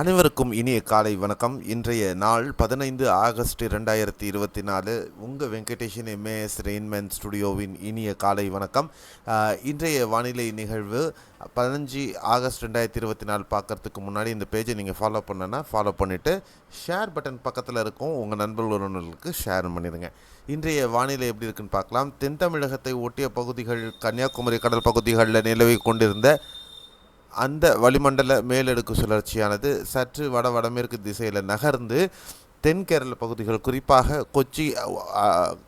அனைவருக்கும் இனிய காலை வணக்கம். இன்றைய நாள் பதினைந்து ஆகஸ்ட் இரண்டாயிரத்தி இருபத்தி நாலு. உங்கள் வெங்கடேஷன் எம்ஏஎஸ் ரெயின்மேன் ஸ்டுடியோவின் இனிய காலை வணக்கம். இன்றைய வானிலை நிகழ்வு பதினஞ்சு ஆகஸ்ட் ரெண்டாயிரத்தி இருபத்தி நாலு பார்க்கறதுக்கு முன்னாடி இந்த பேஜை நீங்கள் ஃபாலோ பண்ணனா ஃபாலோ பண்ணிவிட்டு ஷேர் பட்டன் பக்கத்தில் இருக்கும். உங்கள் நண்பர்கள் உறவினர்களுக்கு ஷேர் பண்ணிடுங்க. இன்றைய வானிலை எப்படி இருக்குன்னு பார்க்கலாம். தென் தமிழகத்தை ஒட்டிய பகுதிகள் கன்னியாகுமரி கடல் பகுதிகளில் நிலவி கொண்டிருந்த அந்த வளிமண்டல மேலடுக்கு சுழற்சியானது சற்று வட வடமேற்கு திசையில் நகர்ந்து தென் கேரள பகுதிகள் குறிப்பாக கொச்சி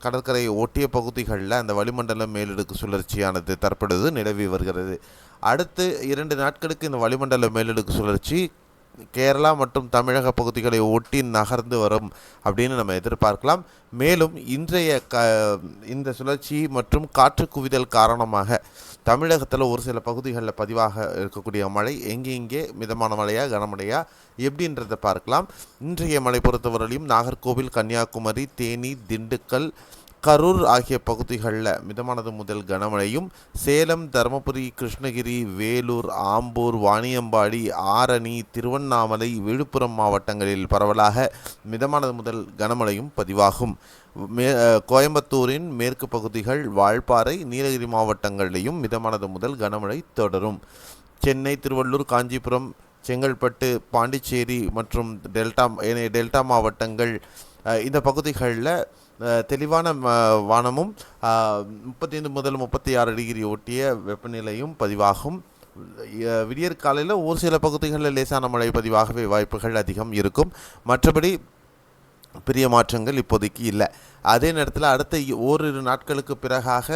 கடற்கரையை ஒட்டிய பகுதிகளில் அந்த வளிமண்டல மேலடுக்கு சுழற்சியானது தற்பொழுது நிலவி வருகிறது. அடுத்து இரண்டு நாட்களுக்கு இந்த வளிமண்டல மேலடுக்கு சுழற்சி கேரளா மற்றும் தமிழக பகுதிகளை ஒட்டி நகர்ந்து வரும் அப்படின்னு நம்ம எதிர்பார்க்கலாம். மேலும் இன்றைய க இந்த சுழற்சி மற்றும் காற்று குவிதல் காரணமாக தமிழகத்தில் ஒரு சில பகுதிகளில் பதிவாக இருக்கக்கூடிய மழை எங்கே எங்கே மிதமான மழையா கனமழையா எப்படின்றத பார்க்கலாம். இன்றைய மழை பொறுத்தவரையிலும் நாகர்கோவில் கன்னியாகுமரி தேனி திண்டுக்கல் கரூர் ஆகிய பகுதிகளில் மிதமானது முதல் கனமழையும் சேலம் தருமபுரி கிருஷ்ணகிரி வேலூர் ஆம்பூர் வாணியம்பாடி ஆரணி திருவண்ணாமலை விழுப்புரம் மாவட்டங்களில் பரவலாக மிதமானது முதல் கனமழையும் பதிவாகும். மே கோயம்புத்தூரின் மேற்கு பகுதிகள் வால்பாறை நீலகிரி மாவட்டங்களிலும் மிதமானது முதல் கனமழை தொடரும். சென்னை திருவள்ளூர் காஞ்சிபுரம் செங்கல்பட்டு பாண்டிச்சேரி மற்றும் டெல்டா டெல்டா மாவட்டங்கள் இந்த பகுதிகளில் தெளிவான வானமும் முப்பத்தி ஐந்து முதல் முப்பத்தி ஆறு டிகிரி ஒட்டிய வெப்பநிலையும் பதிவாகும். விடியற் காலையில் ஒரு சில பகுதிகளில் லேசான மழை பதிவாகவே வாய்ப்புகள் அதிகம் இருக்கும். மற்றபடி பெரிய மாற்றங்கள் இப்போதைக்கு இல்லை. அதே நேரத்தில் அடுத்த ஓரிரு நாட்களுக்கு பிறகாக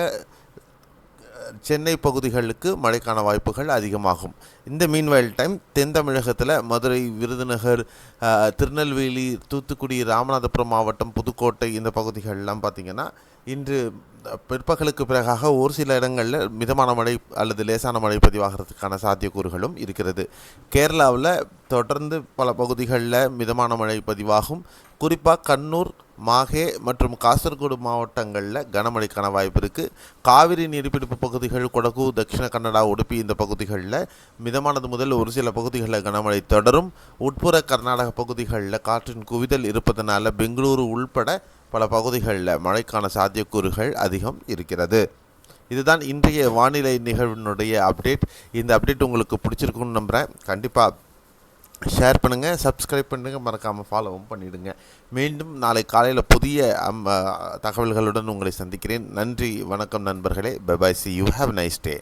சென்னை பகுதிகளுக்கு மழைக்கான வாய்ப்புகள் அதிகமாகும். இந்த மீன்வயல் டைம் தென் தமிழகத்தில் மதுரை விருதுநகர் திருநெல்வேலி தூத்துக்குடி ராமநாதபுரம் மாவட்டம் புதுக்கோட்டை இந்த பகுதிகள்லாம் பார்த்திங்கன்னா இன்று பிற்பகலுக்கு பிறகாக ஒரு சில இடங்களில் மிதமான மழை அல்லது லேசான மழை பதிவாகிறதுக்கான சாத்தியக்கூறுகளும் இருக்கிறது. கேரளாவில் தொடர்ந்து பல பகுதிகளில் மிதமான மழை பதிவாகும். குறிப்பாக கண்ணூர் மாஹே மற்றும் காசர்கோடு மாவட்டங்களில் கனமழைக்கான வாய்ப்பு இருக்குது காவிரி நீர்பிடிப்பு பகுதிகள் கொடகு தட்சிண கன்னடா உடுப்பி இந்த பகுதிகளில் மிதமானது முதல் ஒரு சில பகுதிகளில் கனமழை தொடரும். உட்புற கர்நாடக பகுதிகளில் காற்றின் குவிதல் இருப்பதனால பெங்களூரு உள்பட பல பகுதிகளில் மழைக்கான சாத்தியக்கூறுகள் அதிகம் இருக்கிறது. இதுதான் இன்றைய வானிலை நிகழ்வினுடைய அப்டேட். இந்த அப்டேட் உங்களுக்கு பிடிச்சிருக்குன்னு நம்புகிறேன் கண்டிப்பாக ஷேர் பண்ணுங்கள் சப்ஸ்கிரைப் பண்ணுங்கள் மறக்காமல் ஃபாலோவும் பண்ணிவிடுங்க மீண்டும் நாளை காலையில் புதிய தகவல்களுடன் உங்களை சந்திக்கிறேன். நன்றி வணக்கம் நண்பர்களே. Bye bye see you have nice day